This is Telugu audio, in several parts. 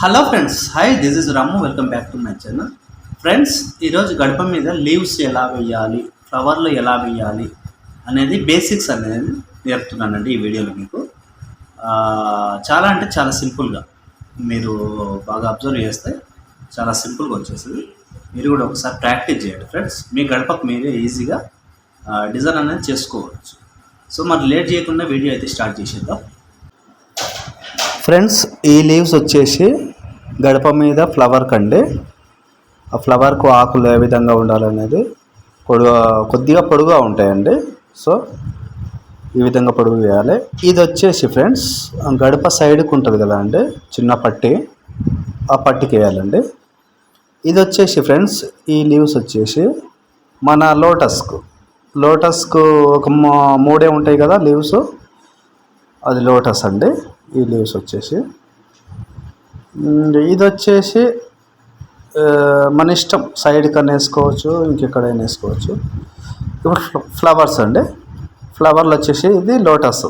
Hello friends hi this is Ramu welcome back to my channel friends ఈరోజు గడప మీద లీవ్స్ ఎలా వేయాలి ఫ్లవర్లు ఎలా వేయాలి అనేది బేసిక్స్ అనేది నేర్పుతున్నానండి ఈ వీడియోలో మీకు. చాలా అంటే చాలా సింపుల్గా మీరు బాగా అబ్జర్వ్ చేస్తే చాలా సింపుల్గా వచ్చేసింది. మీరు కూడా ఒకసారి ప్రాక్టీస్ చేయండి ఫ్రెండ్స్ మీ గడపకు మీరే ఈజీగా డిజైన్ అనేది చేసుకోవచ్చు. సో మరి లేట్ చేయకుండా వీడియో అయితే స్టార్ట్ చేసేద్దాం. ఫ్రెండ్స్ ఈ లీవ్స్ వచ్చేసి గడప మీద ఫ్లవర్ కండి. ఆ ఫ్లవర్కు ఆకులు ఏ విధంగా ఉండాలనేది పొడుగు కొద్దిగా పొడుగా ఉంటాయండి. సో ఈ విధంగా పొడుగు వేయాలి. ఇది వచ్చేసి ఫ్రెండ్స్ గడప సైడ్కి ఉంటుంది కదా అండి చిన్న పట్టి. ఆ పట్టికి వేయాలండి. ఇది వచ్చేసి ఫ్రెండ్స్ ఈ లీవ్స్ వచ్చేసి మన లోటస్కు. లోటస్కు ఒక మూ- మూడే ఉంటాయి కదా లీవ్స్. అది లోటస్ అండి. ఈ లీవ్స్ వచ్చేసి. ఇది వచ్చేసి మన ఇష్టం. సైడ్ కన్నా వేసుకోవచ్చు ఇంకెక్కడైనా వేసుకోవచ్చు. ఇప్పుడు ఫ్లవర్స్ అండి. ఫ్లవర్లు వచ్చేసి ఇది లోటస్.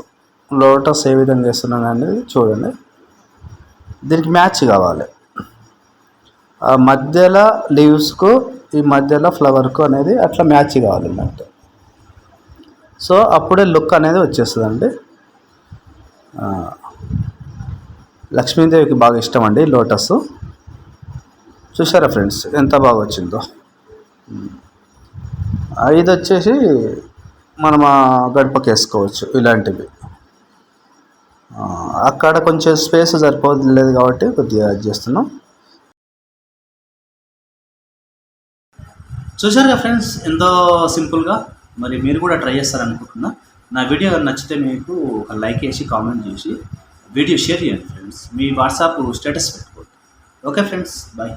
లోటస్ ఏ విధంగా వేస్తున్నాను అనేది చూడండి. దీనికి మ్యాచ్ కావాలి. ఆ మధ్యలో లీవ్స్కు ఈ మధ్యలో ఫ్లవర్కు అనేది అట్లా మ్యాచ్ కావాలి అన్నట్టు సో అప్పుడే లుక్ అనేది వచ్చేస్తుందండి. లక్ష్మీదేవికి బాగా ఇష్టం అండి లోటస్. చూసారా ఫ్రెండ్స్ ఎంత బాగా వచ్చిందో. ఇది వచ్చేసి మనం గడపకి వేసుకోవచ్చు ఇలాంటివి. అక్కడ కొంచెం స్పేస్ సరిపోలేదు కాబట్టి కొద్దిగా అది చేస్తున్నాం. చూసారుగా ఫ్రెండ్స్ ఎంతో సింపుల్గా మరి మీరు కూడా ట్రై చేస్తారనుకుంటున్నా. నా వీడియో నచ్చితే మీకు ఒక లైక్ వేసి కామెంట్ చేసి వీడియో షేర్ చేయండి ఫ్రెండ్స్. మీ వాట్సాప్ స్టేటస్ పెట్టుకోండి. Okay friends bye.